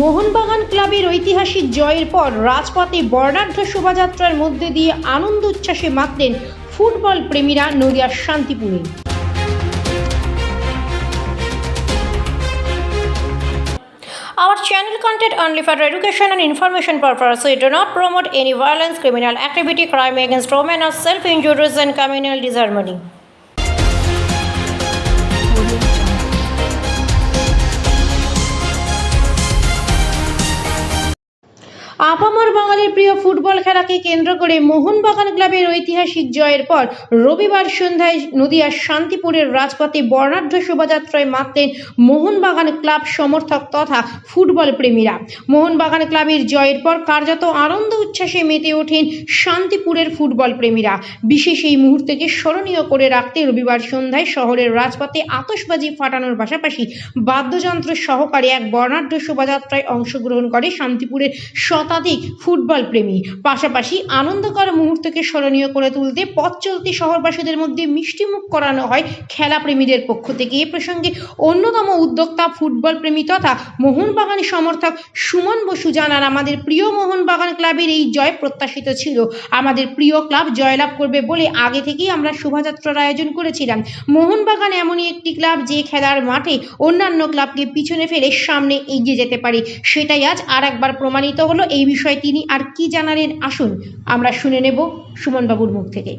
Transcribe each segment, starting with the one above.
মোহনবাগান ক্লাবের ঐতিহাসিক জয়ের পর রাজপথে বর্ণাঢ্য শোভাযাত্রার মধ্যে দিয়ে আনন্দ উচ্ছ্বাসে মাতলেন ফুটবল প্রেমীরা নদিয়ার শান্তিপুরে Our channel content only for education and information purpose. We do not promote any violence, criminal activity, crime against women, or self-injuries and communal disharmony. আপামর বাঙালির প্রিয় ফুটবল খেলাকে কেন্দ্র করে মোহনবাগান ক্লাবের ঐতিহাসিক জয়ের পর রবিবার সন্ধ্যায় নদিয়ার শান্তিপুরের রাজপথে বর্ণাঢ্য শোভাযাত্রায় মাতলেন মোহনবাগান ক্লাব সমর্থক তথা ফুটবল প্রেমীরা। মোহনবাগান ক্লাবের জয়ের পর কার্যত আনন্দ উচ্ছ্বাসে মেতে ওঠেন শান্তিপুরের ফুটবল প্রেমীরা। বিশেষ এই মুহূর্তকে স্মরণীয় করে রাখতে রবিবার সন্ধ্যায় শহরের রাজপথে আতসবাজি ফাটানোর পাশাপাশি বাদ্যযন্ত্র সহকারে এক বর্ণাঢ্য শোভাযাত্রায় অংশগ্রহণ করে শান্তিপুরের শতাধিক ফুটবল প্রেমী। পাশাপাশি আনন্দকর মুহূর্তকে স্মরণীয় করে তুলতে পথ চলতি শহরবাসীদের মধ্যে মিষ্টিমুখ করানো হয় খেলা প্রেমীদের পক্ষ থেকে। এ প্রসঙ্গে অন্যতম উদ্যোক্তা ফুটবল প্রেমী তথা মোহনবাগান সমর্থক সুমন বসু জানান, আমাদের প্রিয় মোহনবাগান ক্লাবের এই জয় প্রত্যাশিত ছিল। আমাদের প্রিয় ক্লাব জয়লাভ করবে বলে আগে থেকেই আমরা শোভাযাত্রার আয়োজন করেছিলাম। মোহনবাগান এমনই একটি ক্লাব যে খেলার মাঠে অন্যান্য ক্লাবকে পিছনে ফেলে সামনে এগিয়ে যেতে পারে। সেটাই আজ আর একবার প্রমাণিত হলো এই বিষয়ে তিনি আর কি জানালেন? আসুন, আমরা শুনে নেব সুমনবাবুর মুখ থেকে।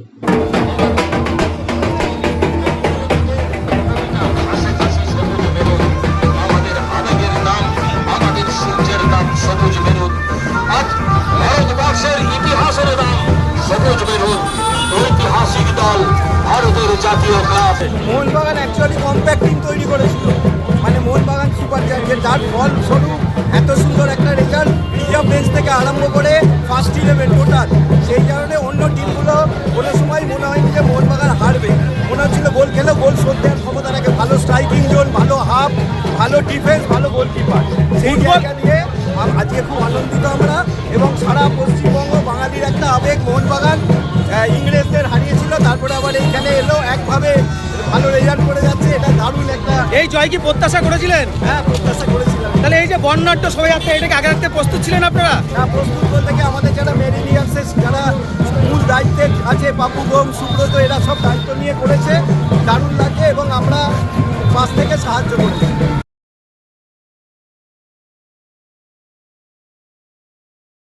মোহনবাগান অ্যাকচুয়ালি কম্প্যাক্ট তৈরি করেছিল। মানে মোহনবাগান সুপার যার ফল স্বরূপ এত সুন্দর থেকে আরম্ভ করে ফার্স্ট ইলেভেন টোটাল সেই কারণে অন্য টিমগুলো কোনো সময় মনে হয়নি যে মোহনবাগান হারবে। মনে হচ্ছিল গোল খেলে গোল শোধ দেওয়ার ক্ষমতা রাখে ভালো স্ট্রাইকিং জোন ভালো হাফ ভালো ডিফেন্স ভালো গোলকিপার সেই জায়গা দিয়ে আজকে খুব আনন্দিত আমরা। এবং সারা পশ্চিমবঙ্গ বাঙালির একটা আবেগ মোহনবাগান তারপরে আবার এইখানে এলো একভাবে ভালো রেজাল্ট করে যাচ্ছে এটা দারুণ একটা এই জয় কি প্রত্যাশা করেছিলেন? হ্যাঁ প্রত্যাশা করেছিলাম। তাহলে এই যে বর্ণাঢ্য শোভাযাত্রা এটাকে আগে রাখতে প্রস্তুত ছিলেন আপনারা? না প্রস্তুত বলতে কি আমাদের যারা মেরিনিয়ার্সের যারা মূল দায়িত্বে আছে বাপু গোম সুব্রত এরা সব দায়িত্ব নিয়ে করেছে। দারুণ লাগে এবং আমরা পাশ থেকে সাহায্য করেছি।